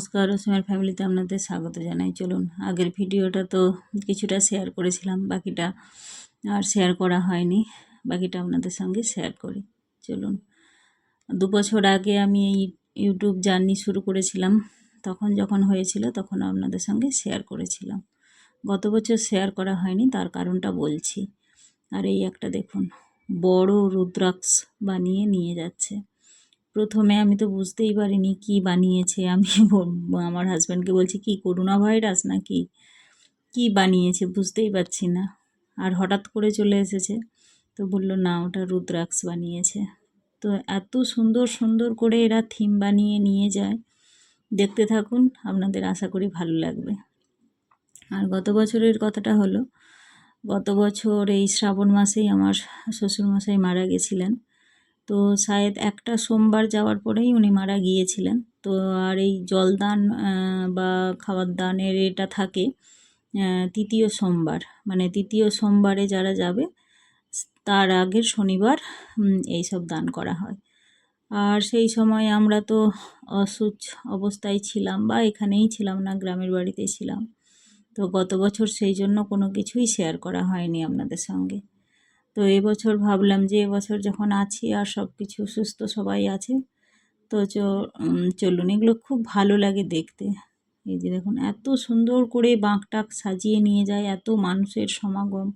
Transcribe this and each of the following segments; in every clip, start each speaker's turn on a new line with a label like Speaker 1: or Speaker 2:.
Speaker 1: নমস্কার ওসিমার ফ্যামিলিতে আপনাদের স্বাগত জানাই। চলুন, আগের ভিডিওটা তো কিছুটা শেয়ার করেছিলাম, বাকিটা আর শেয়ার করা হয়নি। বাকিটা আপনাদের সঙ্গে শেয়ার করি। চলুন, দু বছর আগে আমি এই ইউটিউব জার্নি শুরু করেছিলাম। তখন যখন হয়েছিল তখন আপনাদের সঙ্গে শেয়ার করেছিলাম। গত বছর শেয়ার করা হয়নি, তার কারণটা বলছি। আর এই একটা দেখুন, বড় রুদ্রাক্ষ বানিয়ে নিয়ে যাচ্ছে। প্রথমে আমি তো বুঝতেই পারিনি কি বানিয়েছে। আমি আমার হাজব্যান্ডকে বলছি, কি করোনা ভাইরাস নাকি? কি বানিয়েছে? বুঝতেই পারছি না। আর হঠাৎ করে চলে এসেছে। তো বলল, না, ওটা রুদ্রাক্ষ বানিয়েছে। তো এত সুন্দর সুন্দর করে এরা থিম বানিয়ে নিয়ে যায়। দেখতে থাকুন, আপনাদের আশা করি ভালো লাগবে। আর গত বছরের কথাটা হলো, গত বছর এই শ্রাবণ মাসেই আমার শ্বশুরমশাই মারা গেছিলেন। তো শায়দ একটা সোমবার যাওয়ার পরেই উনি মারা গিয়েছিলেন। তো আর এই জলদান বা খাবার দানের এটা থাকে তৃতীয় সোমবার। মানে তৃতীয় সোমবারে যারা যাবে, তার আগের শনিবার এই সব দান করা হয়। আর সেই সময় আমরা তো অসুচ অবস্থায় ছিলাম বা এখানেই ছিলাম না, গ্রামের বাড়িতে ছিলাম। তো গত বছর সেই জন্য কোনো কিছুই শেয়ার করা হয়নি আপনাদের সঙ্গে। তো এবছর ভাবলাম যে এবছর যখন আছি আর সব কিছু সুস্থ সবাই আছে, তো চলুন এগুলো খুব ভালো লাগে দেখতে। এই যে দেখুন, এত সুন্দর করে বাঁকটাক সাজিয়ে নিয়ে যায়, এত মানুষের সমাগম,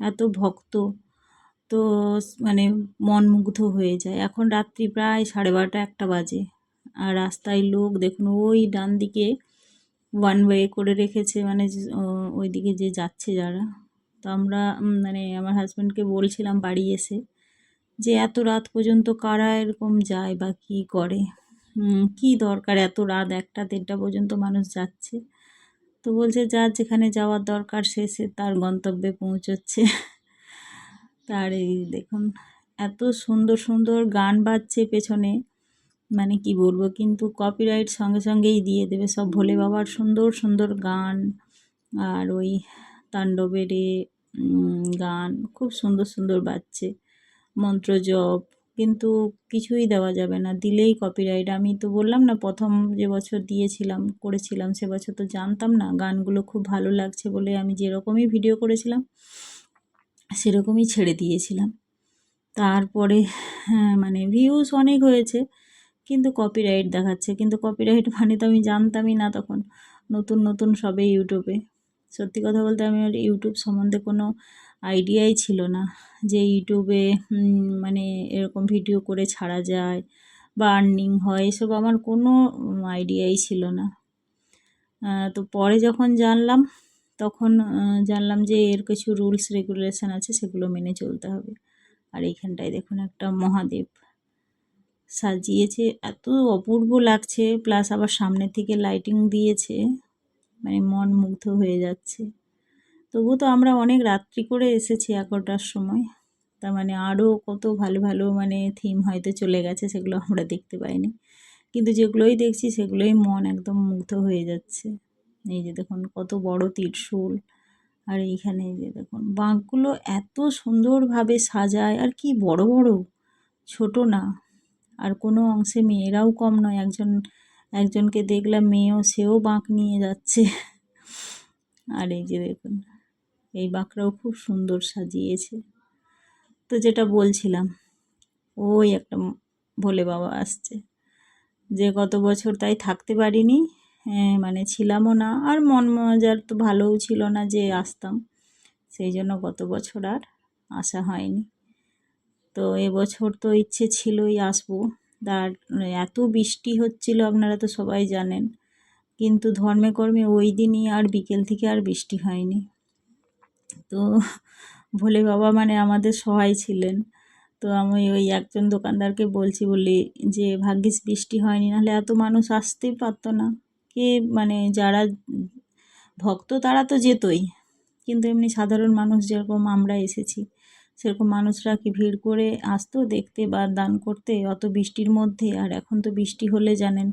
Speaker 1: এত ভক্ত, তো মানে মন মুগ্ধ হয়ে যায়। এখন রাত্রি প্রায় সাড়ে বারোটা একটা বাজে আর রাস্তায় লোক দেখুন, ওই ডান দিকে ওয়ান ওয়ে করে রেখেছে মানে ওই দিকে যে যাচ্ছে যারা। তো আমরা মানে আমার হাজব্যান্ডকে বলছিলাম বাড়ি এসে যে এত রাত পর্যন্ত কারা এরকম যায় বা কী করে? কি দরকার এত রাত একটা দেড়টা পর্যন্ত মানুষ যাচ্ছে? তো বলছে যার যেখানে যাওয়ার দরকার সে সে তার গন্তব্যে পৌঁছচ্ছে। তার এই দেখুন, এত সুন্দর সুন্দর গান বাজছে পেছনে মানে কি বলব, কিন্তু কপিরাইট সঙ্গে সঙ্গেই দিয়ে দেবে সব ভোলে বাবার সুন্দর সুন্দর গান। আর ওই তাণ্ডবেরে গান, খুব সুন্দর সুন্দর বাজছে। মন্ত্র জপ, কিন্তু কিছুই দেওয়া যাবে না, দিলেই কপিরাইট আমি তো বললাম না, প্রথম যে বছর দিয়েছিলাম, করেছিলাম, সে বছর তো জানতাম না, গানগুলো খুব ভালো লাগছে বলে আমি যেরকমই ভিডিও করেছিলাম, সেরকমই ছেড়ে দিয়েছিলাম। তারপরে হ্যাঁ মানে ভিউজ অনেক হয়েছে, কিন্তু কপিরাইট দেখাচ্ছে। কিন্তু কপিরাইট মানে তো আমি জানতামই না তখন, নতুন নতুন সবে ইউটিউবে সত্যি কথা বলতে আমি ইউটিউব সম্বন্ধে কোনো আইডিয়াই ছিল না যে ইউটিউবে মানে এরকম ভিডিও করে ছাড়া যায় বা আর্নিং হয়, এসব আমার কোনো আইডিয়াই ছিল না। তো পরে যখন জানলাম, তখন জানলাম যে এর কিছু রুলস, রেগুলেশন আছে, সেগুলো মেনে চলতে হবে। আর এইখানটায় দেখুন একটা মহাদেব সাজিয়েছে, এত অপূর্ব লাগছে, প্লাস আবার সামনের থেকে লাইটিং দিয়েছে। মানে মন মুগ্ধ হয়ে যাচ্ছে। তবু তো আমরা অনেক রাত্রি করে এসেছি এগারোটার সময়। তার মানে আরও কত ভালো ভালো মানে থিম হয়তো চলে গেছে, সেগুলো আমরা দেখতে পাইনি। কিন্তু যেগুলোই দেখছি, সেগুলোই মন একদম মুগ্ধ হয়ে যাচ্ছে। এই যে দেখুন, কত বড় ত্রিশূল। আর এইখানে যে দেখুন, বাঁকগুলো এত সুন্দরভাবে সাজায়, আর কি বড় বড়, ছোট না। আর কোনো অংশে মেয়েরাও কম নয়, একজন একজনকে দেখলাম মেয়েও, সেও বাঁক নিয়ে যাচ্ছে। আর এই যে দেখুন, এই বাঁকড়াও খুব সুন্দর সাজিয়েছে। তো যেটা বলছিলাম, ওই একটা ভোলে বাবা আসছে। যে গত বছর তাই থাকতে পারিনি হ্যাঁ মানে ছিলামও না, আর মন মজার তো ভালোও ছিল না যে আসতাম। সেই জন্য গত বছর আর আসা হয়নি। তো এবছর তো ইচ্ছে ছিলই আসব। তার এত বৃষ্টি হচ্ছিল আপনারা তো সবাই জানেন। কিন্তু ধর্মে কর্মে ওই দিনই আর বিকেল থেকে আর বৃষ্টি হয়নি। তো ভোলে বাবা মানে আমাদের সহায় ছিলেন। তো আমি ওই একজন দোকানদারকে বলছি বলি যে, ভাগ্যিস বৃষ্টি হয়নি, নাহলে এত মানুষ আসতেই পারতো না। কে মানে যারা ভক্ত তারা তো যেতই। কিন্তু এমনি সাধারণ মানুষ যেরকম আমরা এসেছি। সেরকম মানুষরা কি ভিড় করে আসতো দেখতে বা দান করতে? অত বৃষ্টির মধ্যে? আর এখন তো বৃষ্টি হলে জানেন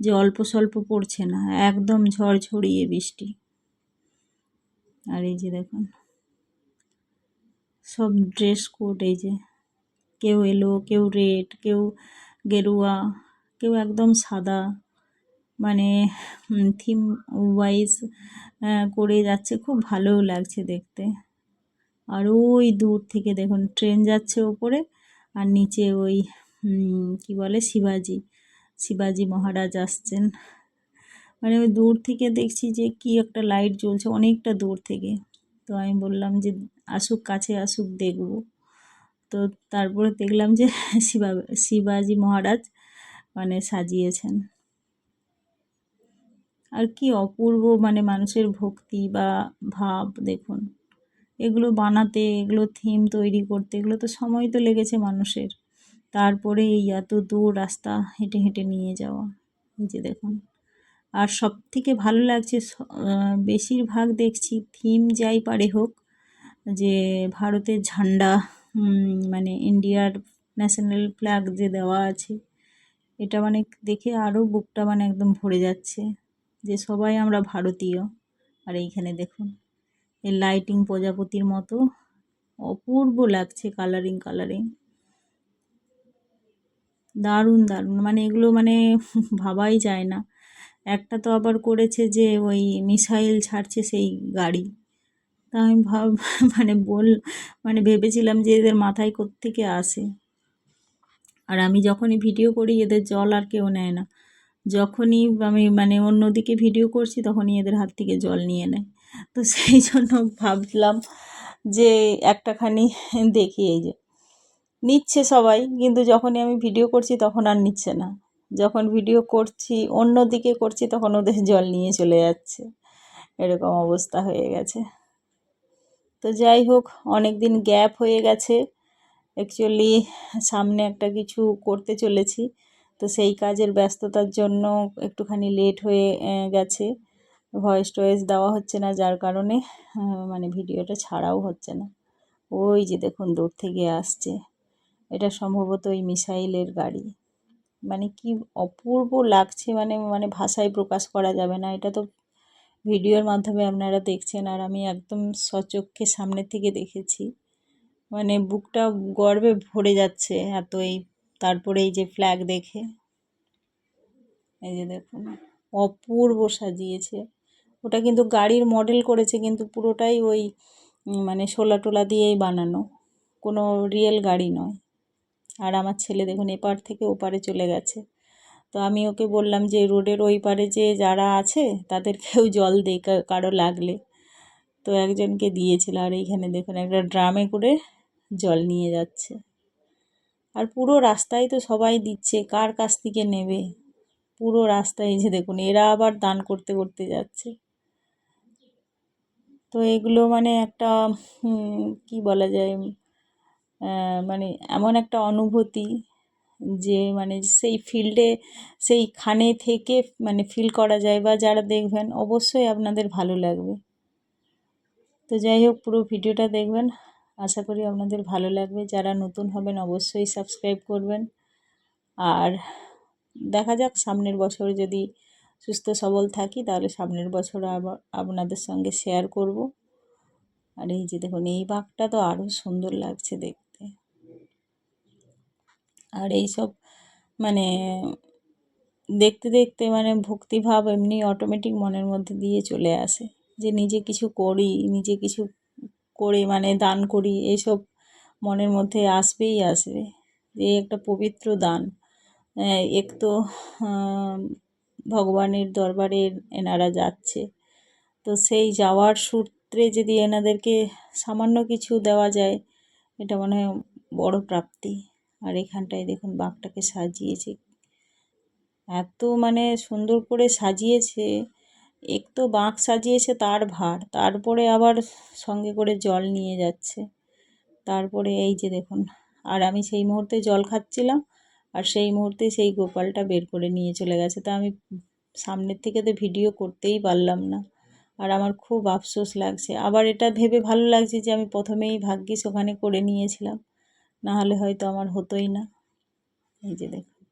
Speaker 1: যে অল্প স্বল্প পড়ছে না, একদম ঝড় ঝড়িয়ে বৃষ্টি। আর এই যে দেখুন, সব ড্রেস কোড এই যে, কেউ এলো, কেউ রেড, কেউ গেরুয়া, কেউ একদম সাদা মানে থিম ওয়াইজ করে যাচ্ছে, খুব ভালোও লাগছে দেখতে। আর ওই দূর থেকে দেখুন, ট্রেন যাচ্ছে ওপরে আর নিচে ওই কি বলে, শিবাজি শিবাজি মহারাজ আসছেন। মানে ওই দূর থেকে দেখছি যে কি একটা লাইট জ্বলছে, অনেকটা দূর থেকে। তো আমি বললাম যে, আসুক, কাছে আসুক, দেখব। তো তারপরে দেখলাম যে, শিবা, শিবাজি মহারাজ মানে সাজিয়েছেন। আর কি অপূর্ব মানে মানুষের ভক্তি বা ভাব, দেখুন। এগুলো বানাতে, এগুলো থিম তৈরি করতে, এগুলো তো সময় তো লেগেছে মানুষের। তারপরে এই এত দূর রাস্তা হেঁটে হেঁটে নিয়ে যাওয়া, এই যে দেখুন। আর সব থেকে ভালো লাগছে বেশিরভাগ দেখছি থিম যাই পারে হোক, যে ভারতের ঝান্ডা মানে ইন্ডিয়ার ন্যাশনাল ফ্ল্যাগ যে দেওয়া আছে, এটা মানে দেখে আরও বুকটা মানে একদম ভরে যাচ্ছে, যে সবাই আমরা ভারতীয়। আর এইখানে দেখুন। এই লাইটিং প্রজাপতির মতো। অপূর্ব লাগছে কালারিং কালারিং দারুণ দারুণ। মানে এগুলো মানে ভাবাই যায় না। একটা তো আবার করেছে যে ওই মিসাইল ছাড়ছে সেই গাড়ি। তা আমি ভাব মানে বল মানে ভেবেছিলাম যে এদের মাথায় থেকে আসে। আর আমি যখনই ভিডিও করি, এদের জল আর কেউ নেয় না। যখনই আমি মানে অন্যদিকে ভিডিও করছি, তখনই এদের হাত থেকে জল নিয়ে নেয়। তো সেই জন্য ভাবলাম যে একটাখানি দেখি এই যে। নিচ্ছে সবাই, কিন্তু যখনই আমি ভিডিও করছি তখন আর নিচ্ছে না। যখন ভিডিও করছি অন্য দিকে করছি তখন ওদের জল নিয়ে চলে যাচ্ছে। এরকম অবস্থা হয়ে গেছে। তো যাই হোক অনেক দিন গ্যাপ হয়ে গেছে। অ্যাকচুয়ালি সামনে একটা কিছু করতে চলেছি। তো সেই কাজের ব্যস্ততার জন্য একটুখানি লেট হয়ে গেছে। ভয়েস টয়েস দেওয়া হচ্ছে না, যার কারণে মানে ভিডিওটা ছাড়াও হচ্ছে না। ওই যে দেখুন, দূর থেকে আসছে। এটা সম্ভবত ওই মিসাইলের গাড়ি। মানে কি অপূর্ব লাগছে মানে মানে ভাষায় প্রকাশ করা যাবে না। এটা তো ভিডিওর মাধ্যমে আপনারা দেখছেন, আর আমি একদম সচক্ষে সামনের থেকে দেখেছি। মানে বুকটা গর্বে ভরে যাচ্ছে এত এই, তারপরে এই যে ফ্ল্যাগ দেখে। এই যে দেখুন, অপূর্ব সাজিয়েছে। ওটা কিন্তু গাড়ির মডেল করেছে কিন্তু পুরোটাই ওই মানে শোলা টোলা দিয়েই বানানো। কোনো রিয়েল গাড়ি নয়। আর আমার ছেলে দেখুন এপার থেকে ওপারে চলে গেছে। তো আমি ওকে বললাম যে, রোডের ওই পারে যে যারা আছে, তাদেরকেও জল দেই কারও লাগলে। তো একজনকে দিয়েছিল আর এইখানে দেখুন একটা ড্রামে করে জল নিয়ে যাচ্ছে। আর পুরো রাস্তায় তো সবাই দিচ্ছে, কার কাছ থেকে নেবে? পুরো রাস্তায় যে দেখুন, এরা আবার দান করতে করতে যাচ্ছে। তো এগুলো মানে একটা কি বলা যায় মানে এমন একটা অনুভূতি যে মানে সেই ফিল্ডে সেইখানে থেকে মানে ফিল করা যায় বা যারা দেখবেন অবশ্যই আপনাদের ভালো লাগবে। তো যাই হোক, পুরো ভিডিওটা দেখবেন। আশা করি আপনাদের ভালো লাগবে। যারা নতুন হবেন অবশ্যই সাবস্ক্রাইব করবেন। আর দেখা যাক সামনের বছর যদি সুস্থ, সবল থাকি, তাহলে সামনের বছর আবার আপনাদের সঙ্গে শেয়ার করব। আর এই যে দেখুন, এই বাঘটা তো আরও সুন্দর লাগছে দেখতে। আর এই সব মানে দেখতে দেখতে মানে ভক্তিভাব এমনি অটোমেটিক মনের মধ্যে দিয়ে চলে আসে। যে নিজে কিছু করি, নিজে কিছু করে মানে দান করি এইসব মনের মধ্যে আসবেই আসবে। এই একটা পবিত্র দান। এক তো ভগবানের দরবারে এনারা যাচ্ছে। তো সেই যাওয়ার সূত্রে যদি এনাদেরকে সামান্য কিছু দেওয়া যায়, এটা মনে হয় বড় প্রাপ্তি। আর এখানটায় দেখুন বাঘটাকে সাজিয়েছে। এত মানে সুন্দর করে সাজিয়েছে। এক তো বাঁক সাজিয়েছে তার ভার, তারপরে আবার সঙ্গে করে জল নিয়ে যাচ্ছে। তারপরে এই যে দেখুন, আর আমি সেই মুহূর্তে জল খাচ্ছিলাম আর সেই মুহূর্তে সেই গোপালটা বের করে নিয়ে চলে গেছে। তা আমি সামনের থেকে তো ভিডিও করতেই পারলাম না। আর আমার খুব আফসোস লাগছে। আবার এটা ভেবে ভালো লাগছে যে আমি প্রথমেই ভাগ্যিস ওখানে করে নিয়েছিলাম। না হলে হয়তো আমার হতোই না। এই যে দেখুন।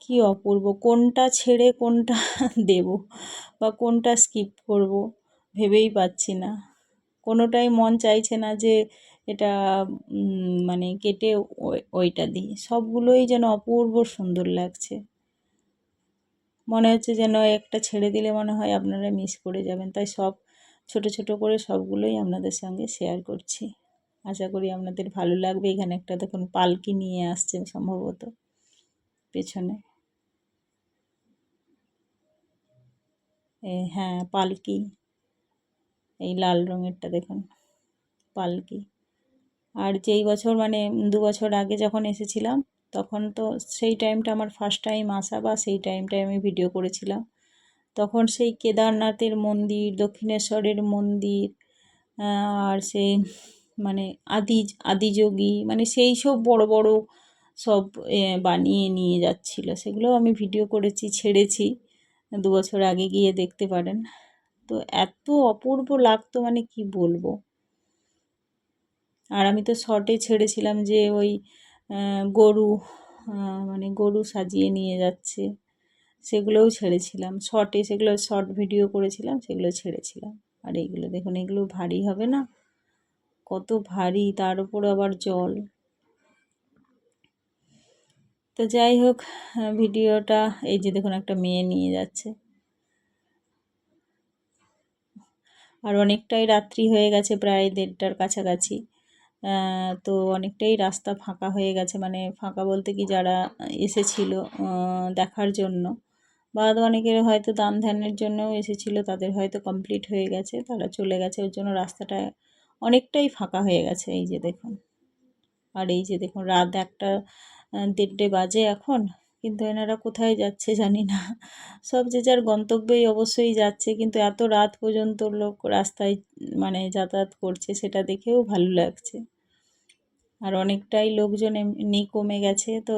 Speaker 1: কি অপূর্ব। কোনটা ছেড়ে কোনটা দেব বা কোনটা স্কিপ করব ভেবেই পাচ্ছি না। কোনোটাই মন চাইছে না যে এটা মানে কেটে ওইটা দিই। সবগুলোই যেন অপূর্ব সুন্দর লাগছে। মনে হচ্ছে যেন একটা ছেড়ে দিলে মনে হয় আপনারা মিস করে যাবেন। তাই সব, ছোট ছোট করে সবগুলোই আপনাদের সঙ্গে শেয়ার করছি। আশা করি আপনাদের ভালো লাগবে। এখানে একটা দেখুন পালকি নিয়ে আসছে সম্ভবত পেছনে। হ্যাঁ পালকি। এই লাল রঙেরটা দেখুন, পালকি। আর যেই বছর মানে দু বছর আগে যখন এসেছিলাম, তখন তো সেই টাইমটা আমার ফার্স্ট টাইম আসা বা সেই টাইমটায় আমি ভিডিও করেছিলাম। তখন সেই কেদারনাথের মন্দির, দক্ষিণেশ্বরের মন্দির আর সেই মানে আদি আদিযোগী মানে সেই সব বড় বড় সব বানিয়ে নিয়ে যাচ্ছিল। সেগুলোও আমি ভিডিও করেছি, ছেড়েছি। দু বছর আগে গিয়ে দেখতে পারেন। তো এত অপূর্ব লাগতো মানে কি বলব? আর আমি তো শর্টে ছেড়েছিলাম যে ওই গরু মানে গরু সাজিয়ে নিয়ে যাচ্ছে। সেগুলোও ছেড়েছিলাম। শর্টে সেগুলো শর্ট ভিডিও করেছিলাম, সেগুলো ছেড়েছিলাম। আর এইগুলো দেখুন, এগুলো ভারী হবে না? কত ভারী, তার উপর আবার জল। তো যাই হোক ভিডিওটা এই যে দেখুন, একটা মেয়ে নিয়ে যাচ্ছে। আর অনেকটাই রাত্রি হয়ে গেছে, প্রায় দেড়টার কাছাকাছি। তো অনেকটাই রাস্তা ফাঁকা হয়ে গেছে। মানে ফাঁকা বলতে কি যারা এসেছিল দেখার জন্য। বা অনেকের হয়তো দান ধ্যানের জন্যও এসেছিল, তাদের হয়তো কমপ্লিট হয়ে গেছে, তারা চলে গেছে। ওর জন্য রাস্তাটা অনেকটাই ফাঁকা হয়ে গেছে। এই যে দেখুন। আর এই যে দেখুন, রাত একটা দেড়টে বাজে এখন। কিন্তু এনারা কোথায় যাচ্ছে জানি না। সব যে যার গন্তব্যেই অবশ্যই যাচ্ছে। কিন্তু এত রাত পর্যন্ত লোক রাস্তায় মানে যাতায়াত করছে, সেটা দেখেও ভালো লাগছে। আর অনেকটাই লোকজন এমনি কমে গেছে। তো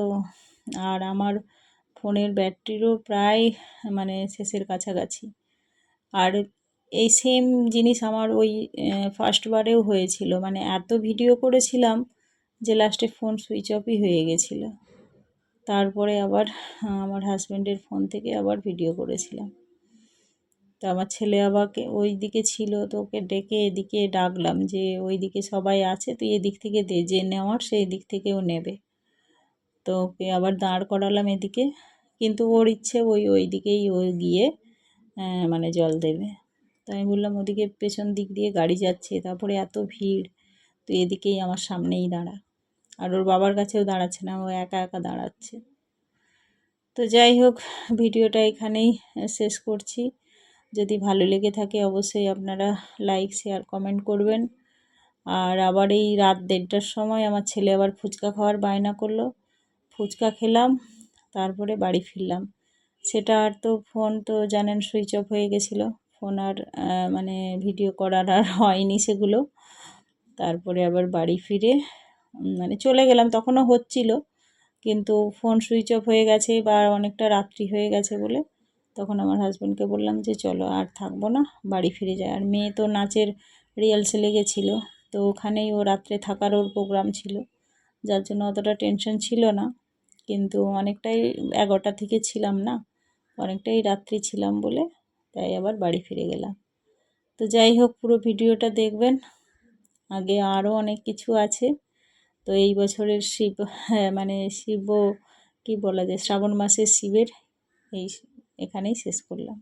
Speaker 1: আর আমার ফোনের ব্যাটারিরও প্রায় মানে শেষের কাছাকাছি। আর এই সেম জিনিস আমার ওই ফার্স্টবারেও হয়েছিল। মানে এত ভিডিও করেছিলাম যে লাস্টে ফোন সুইচ অফই হয়ে গেছিল। তারপরে আবার, আমার হাজব্যান্ডের ফোন থেকে আবার ভিডিও করেছিলাম। তো আমার ছেলে আবাকে ওই দিকে ছিল, তো ওকে ডেকে এদিকে ডাকলাম যে, ওই দিকে সবাই আছে, তুই এদিক থেকে দে, যে নেওয়ার সেই দিক থেকেও নেবে। তো ওকে আবার দাঁড় করালাম এদিকে, কিন্তু ওর ইচ্ছে ওই ওই দিকেই ও গিয়ে মানে জল দেবে। তো আমি বললাম, ওদিকে পেছন দিক দিয়ে গাড়ি যাচ্ছে, তারপরে এত ভিড়, তুই এদিকেই আমার সামনেই দাঁড়া। আর ওর বাবার কাছেও দাঁড়াচ্ছে না, ও একা একা দাঁড়াচ্ছে। তো যাই হোক, ভিডিওটা এখানেই শেষ করছি। যদি ভালো লেগে থাকে অবশ্যই আপনারা লাইক শেয়ার কমেন্ট করবেন। আর আবার এই রাত দেড়টার সময় আমার ছেলে আবার ফুচকা খাওয়ার বায়না করল। ফুচকা খেলাম, তারপরে বাড়ি ফিরলাম। সেটা আর তো ফোন তো জানেন সুইচ অফ হয়ে গেছিল। ফোন আর মানে ভিডিও করার আর হয়নি সেগুলো। তারপরে আবার বাড়ি ফিরে মানে চলে গেলাম, তখনও হচ্ছিল। কিন্তু ফোন সুইচ অফ হয়ে গেছে বা অনেকটা রাত্রি হয়ে গেছে বলে। তখন আমার হাজব্যান্ডকে বললাম যে, চলো আর থাকব না, বাড়ি ফিরে যায় আর মেয়ে তো নাচের রিহার্সেলে গেছিল, তো ওখানেই ও রাত্রে থাকার ওর প্রোগ্রাম ছিল, যার জন্য অতটা টেনশন ছিল না, কিন্তু অনেকটাই এগারোটা থেকে ছিলাম না, অনেকটাই রাত্রি ছিলাম বলে তাই আবার বাড়ি ফিরে গেলাম। তো যাই হোক, পুরো ভিডিওটা দেখবেন, আগে আরও অনেক কিছু আছে, তো এই বছরের শিব হ্যাঁ মানে শিব, কি বলা যায়, শ্রাবণ মাসের শিবের, এই এখানেই শেষ করলাম।